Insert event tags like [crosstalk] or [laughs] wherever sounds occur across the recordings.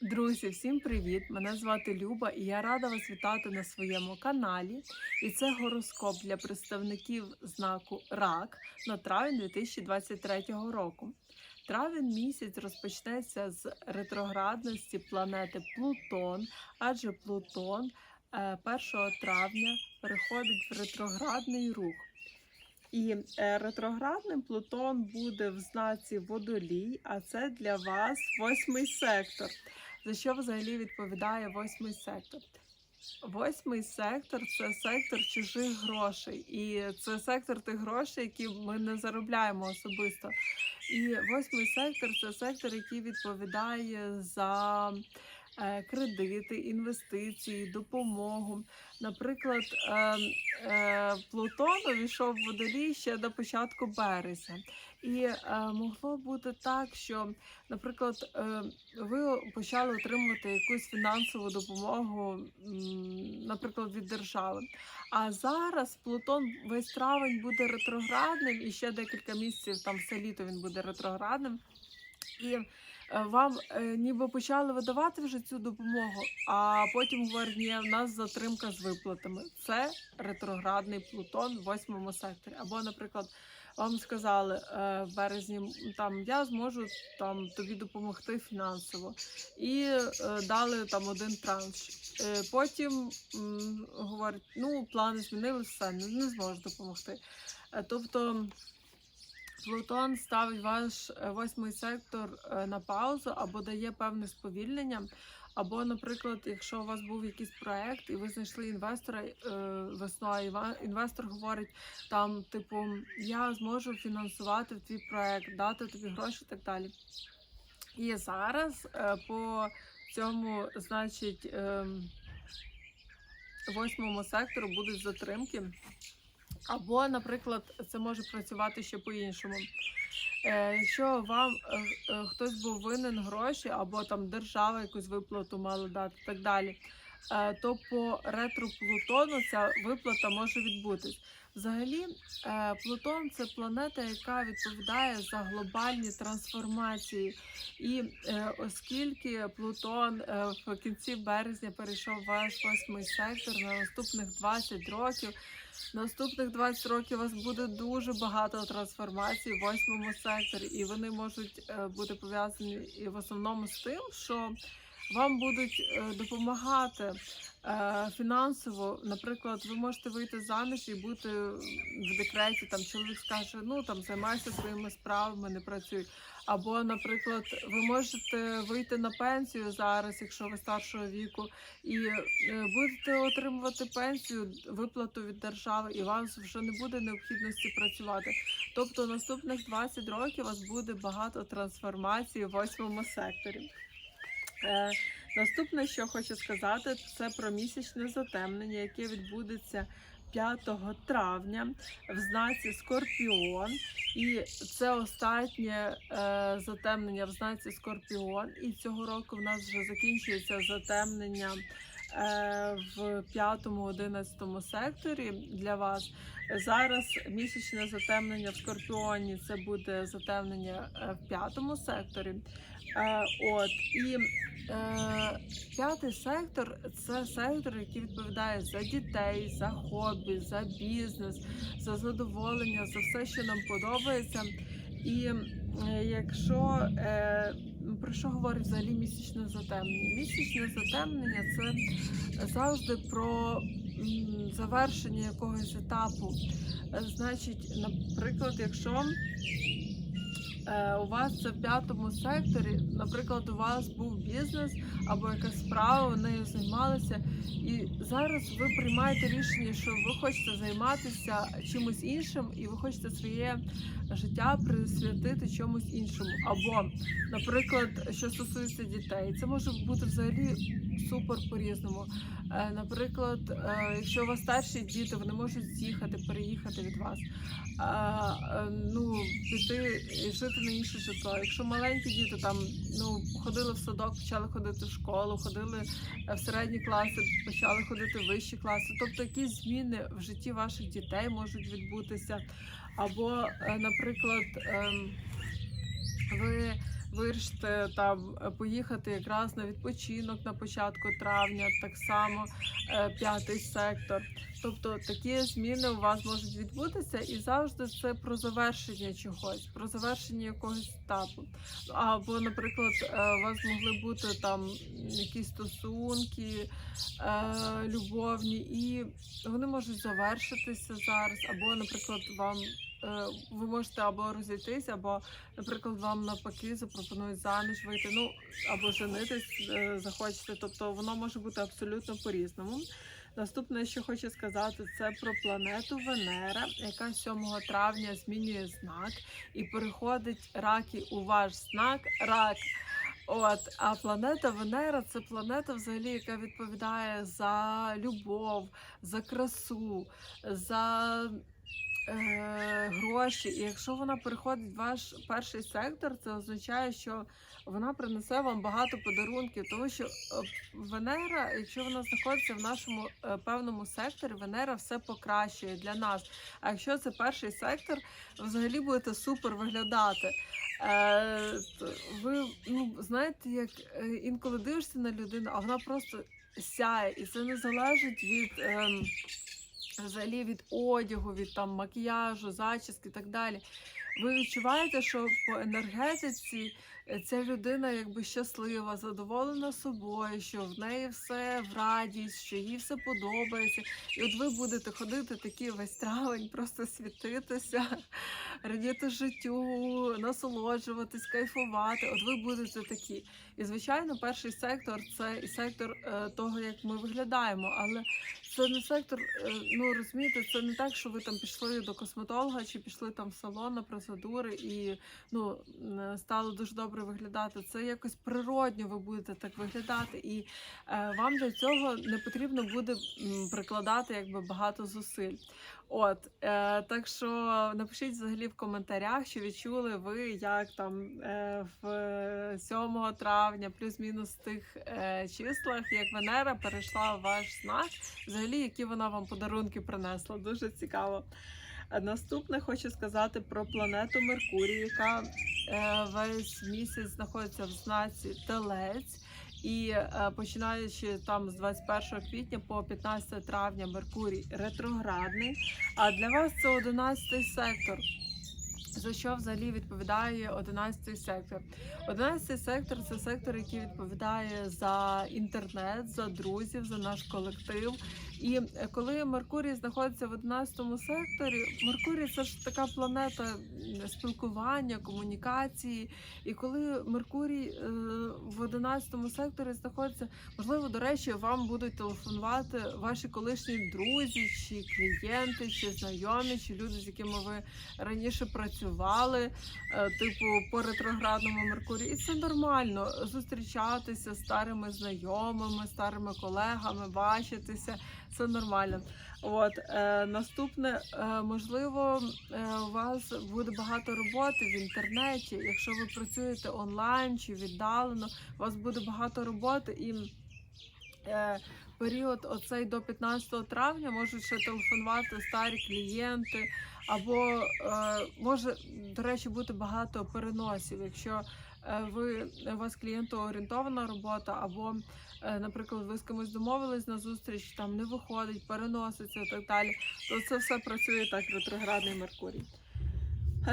Друзі, всім привіт! Мене звати Люба і я рада вас вітати на своєму каналі. І це гороскоп для представників знаку РАК на травень 2023 року. Травень місяць розпочнеться з ретроградності планети Плутон, адже Плутон е, 1 травня переходить в ретроградний рух. І е, ретроградним Плутон буде в знаці Водолій, а це для вас восьмий сектор. За що взагалі відповідає восьмий сектор? Восьмий сектор це сектор чужих грошей, і це сектор тих грошей, які ми не заробляємо особисто. І восьмий сектор це сектор, який відповідає за кредити, інвестиції, допомогу. Наприклад, е, е, Плутон увійшов в водолій ще до початку березня. І е, могло бути так, що, наприклад, е, ви почали отримувати якусь фінансову допомогу, наприклад, від держави. А зараз Плутон весь травень буде ретроградним, і ще декілька місяців, там все літо він буде ретроградним. І е, вам е, ніби почали видавати вже цю допомогу, а потім говорять, ні, в нас затримка з виплатами. Це ретроградний Плутон в восьмому секторі. Або, наприклад, вам сказали е, в березні, там я зможу там тобі допомогти фінансово, і дали там один транш. Потім м, говорять, ну плани змінилися, все, не, зможу допомогти. Тобто. Плутон ставить ваш е, восьмий сектор е, на паузу або дає певне сповільнення. Або, наприклад, якщо у вас був якийсь проект і ви знайшли інвестора е, весною, інвестор говорить там, типу, я зможу фінансувати твій проект, дати тобі гроші і так далі. І зараз по цьому, значить, ем, восьмому сектору будуть затримки. Або, наприклад, це може працювати ще по-іншому. Е, якщо вам е, е, хтось був винен гроші, або там держава якусь виплату мала дати, і так далі, то по ретро Плутону ця виплата може відбутись. Взагалі, Плутон це планета, яка відповідає за глобальні трансформації. І оскільки Плутон в кінці березня перейшов в ваш восьмий сектор на наступних 20 років. Наступних 20 років у вас буде дуже багато трансформацій в восьмому секторі, і вони можуть е, бути пов'язані і в основному з тим, що вам будуть е, допомагати е, фінансово. Наприклад, ви можете вийти заміж і бути в декреті. Там чоловік скаже, ну там займайся своїми справами, не працюй. Або, наприклад, ви можете вийти на пенсію зараз, якщо ви старшого віку, і е, будете отримувати пенсію, виплату від держави, і у вас вже не буде необхідності працювати. Тобто наступних 20 років у вас буде багато трансформацій в восьмому секторі. Е, наступне, що хочу сказати, це про місячне затемнення, яке відбудеться 5 травня в знаці Скорпіон. І це останнє е, затемнення в знаці Скорпіон. І цього року в нас вже закінчується затемнення е, в 5-11 секторі для вас. Зараз місячне затемнення в Скорпіоні це буде затемнення е, в п'ятому секторі. Е, от і е, п'ятий сектор це сектор, який відповідає за дітей, за хобі, за бізнес, за задоволення, за все, що нам подобається. І е, якщо е, про що говорить взагалі місячне затемнення? Місячне затемнення це завжди про завершення якогось етапу. Е, Значить, наприклад, якщо у вас це в п'ятому секторі, наприклад, у вас був бізнес або якась справа, нею займалися, і зараз ви приймаєте рішення, що ви хочете займатися чимось іншим, і ви хочете своє життя присвятити чомусь іншому. Або, наприклад, що стосується дітей, це може бути взагалі супер по-різному. Е, Наприклад, е, якщо у вас старші діти, вони можуть з'їхати, переїхати від вас, е, ну, піти і жити на інше житло. Якщо маленькі діти там ну, ходили в садок, почали ходити в школу, ходили е, в середні класи, почали ходити в вищі класи. Тобто якісь зміни в житті ваших дітей можуть відбутися. Або, е, наприклад, ем, ви вирішите там е, поїхати якраз на відпочинок на початку травня, так само е, п'ятий сектор. Тобто такі зміни у вас можуть відбутися, і завжди це про завершення чогось, про завершення якогось етапу. Або, наприклад, е, у вас могли бути там якісь стосунки любовні, і вони можуть завершитися зараз, або, наприклад, вам. Е, Ви можете або розійтись, або, наприклад, вам навпаки запропонують заміж вийти, ну або женитись е, захочете. Тобто воно може бути абсолютно по-різному. Наступне, що хочу сказати, це про планету Венера, яка 7 травня змінює знак і переходить раки у ваш знак рак. От, а планета Венера це планета, взагалі, яка відповідає за любов, за красу, за гроші. І якщо вона переходить в ваш перший сектор, це означає, що вона принесе вам багато подарунків, тому що е, Венера, якщо вона знаходиться в нашому е, певному секторі, Венера все покращує для нас. А якщо це перший сектор, взагалі будете супер виглядати. Е, ви ну знаєте, як е, інколи дивишся на людину, а вона просто сяє, і це не залежить від. Взагалі від одягу, від там макіяжу, зачіски і так далі. Ви відчуваєте, що по енергетиці ця людина якби щаслива, задоволена собою, що в неї все в радість, що їй все подобається. І от ви будете ходити такий весь травень, просто світитися, [laughs] радіти життю, насолоджуватись, кайфувати. От ви будете такі. І звичайно, перший сектор це і сектор е, того, як ми виглядаємо, але це не сектор, е, ну розумієте, це не так, що ви там пішли до косметолога чи пішли там в салон на процедури і ну м, стали дуже добре виглядати. Це якось природньо ви будете так виглядати, і е, вам для цього не потрібно буде прикладати якби багато зусиль. От е, так що напишіть взагалі в коментарях, що відчули ви, як там е, в 7 травня, плюс-мінус тих е, числах, як Венера перейшла в ваш знак. Взагалі, які вона вам подарунки принесла. Дуже цікаво. А Наступне хочу сказати про планету Меркурій, яка е, весь місяць знаходиться в знаці Телець. І е, починаючи там з 21 квітня по 15 травня Меркурій ретроградний. А для вас це 11 сектор. За що взагалі відповідає 11 сектор? 11 сектор це сектор, який відповідає за інтернет, за друзів, за наш колектив. І коли Меркурій знаходиться в 11 секторі, Меркурій це ж така планета спілкування, комунікації. І коли Меркурій е, в 11 секторі знаходиться, можливо, до речі, вам будуть телефонувати ваші колишні друзі, чи клієнти, чи знайомі, чи люди, з якими ви раніше працювали, е, типу по ретроградному Меркурію. І це нормально зустрічатися з старими знайомими, старими колегами, бачитися. Це нормально. От е, наступне, е, можливо, е, у вас буде багато роботи в інтернеті. Якщо ви працюєте онлайн чи віддалено, у вас буде багато роботи і. Е, Період оцей до 15 травня можуть ще телефонувати старі клієнти, або е, може, до речі, бути багато переносів, якщо е, ви у вас клієнтоорієнтована робота, або, е, наприклад, ви з кимось домовились на зустріч, там не виходить, переноситься і так далі, то це все працює так ретроградний Меркурій.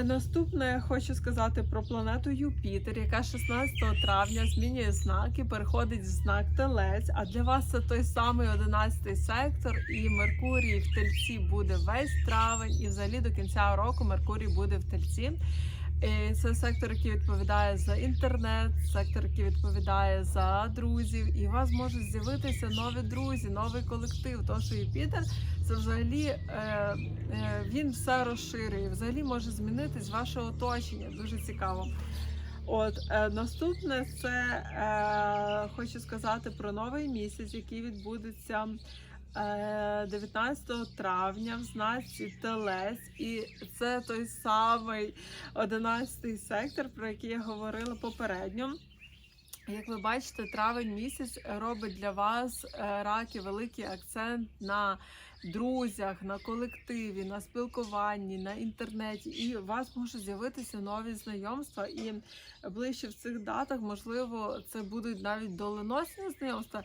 Наступне я хочу сказати про планету Юпітер, яка 16 травня змінює знак і переходить в знак Телець. А для вас це той самий 11 сектор, і Меркурій в тельці буде весь травень, і взагалі до кінця року Меркурій буде в тельці. Це сектор, який відповідає за інтернет, сектор, який відповідає за друзів, і у вас можуть з'явитися нові друзі, новий колектив. Тому що Юпітер це взагалі е, е, він все розширює. Взагалі може змінитись ваше оточення. Дуже цікаво. От е, наступне це хочу сказати про новий місяць, який відбудеться 19 травня в знаці Телес, і це той самий 11 сектор, про який я говорила попередньо. Як ви бачите, травень місяць робить для вас е, раки великий акцент на друзях, на колективі, на спілкуванні, на інтернеті, і у вас можуть з'явитися нові знайомства. І ближче в цих датах, можливо, це будуть навіть доленосні знайомства.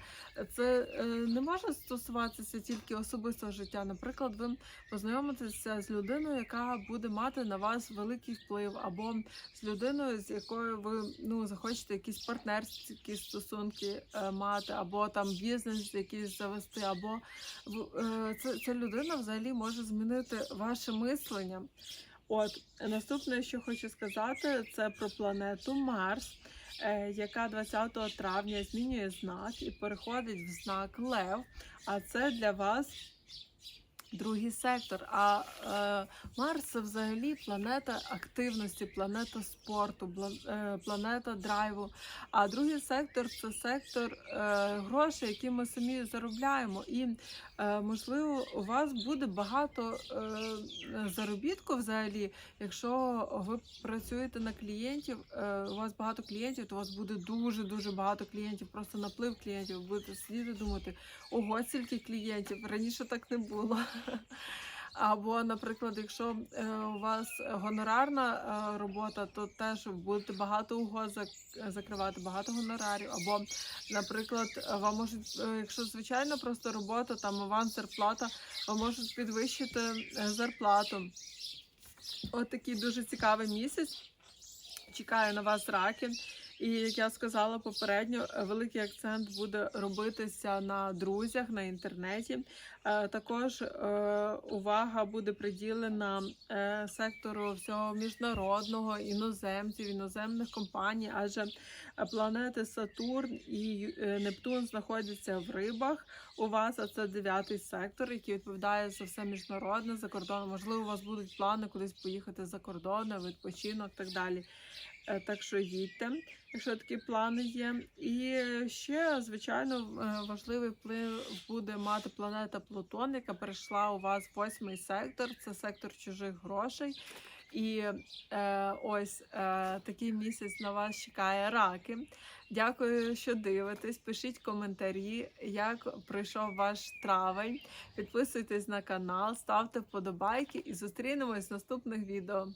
Це е, не може стосуватися тільки особистого життя. Наприклад, ви познайомитеся з людиною, яка буде мати на вас великий вплив, або з людиною, з якою ви ну захочете якісь партнерські стосунки е, мати, або там бізнес якийсь завести, або е, це, ця людина взагалі може змінити ваше мислення. От наступне, що хочу сказати, це про планету Марс, е, яка 20 травня змінює знак і переходить в знак Лев. А це для вас другий сектор. А е, Марс це взагалі планета активності, планета спорту, е, планета драйву. А другий сектор це сектор е, грошей, які ми самі заробляємо. І е, можливо, у вас буде багато е, заробітку взагалі. Якщо ви працюєте на клієнтів, е, у вас багато клієнтів, то у вас буде дуже дуже багато клієнтів, просто наплив клієнтів. Будете сидіти думати, ого, стільки клієнтів. Раніше так не було. [laughs] Або, наприклад, якщо е, у вас гонорарна е, робота, то теж будете багато угод закривати, багато гонорарів. Або, наприклад, вам можуть, е, якщо звичайно просто робота, там аванс зарплата, вам можуть підвищити зарплату. От такий дуже цікавий місяць. Чекаю на вас раки. І як я сказала попередньо, великий акцент буде робитися на друзях на інтернеті. Е, Також е, увага буде приділена е, сектору всього міжнародного, іноземців, іноземних компаній, адже планети Сатурн і Нептун знаходяться в рибах у вас, а це дев'ятий сектор, який відповідає за все міжнародне за кордоном. Можливо, у вас будуть плани кудись поїхати за кордон, відпочинок, так далі. Так що їдьте, якщо такі плани є. І ще, звичайно, важливий вплив буде мати планета Плутон, яка перейшла у вас восьмий сектор. Це сектор чужих грошей. І е, ось е, такий місяць на вас чекає раки. Дякую, що дивитесь. Пишіть коментарі, як пройшов ваш травень. Підписуйтесь на канал, ставте вподобайки і зустрінемось в наступних відео.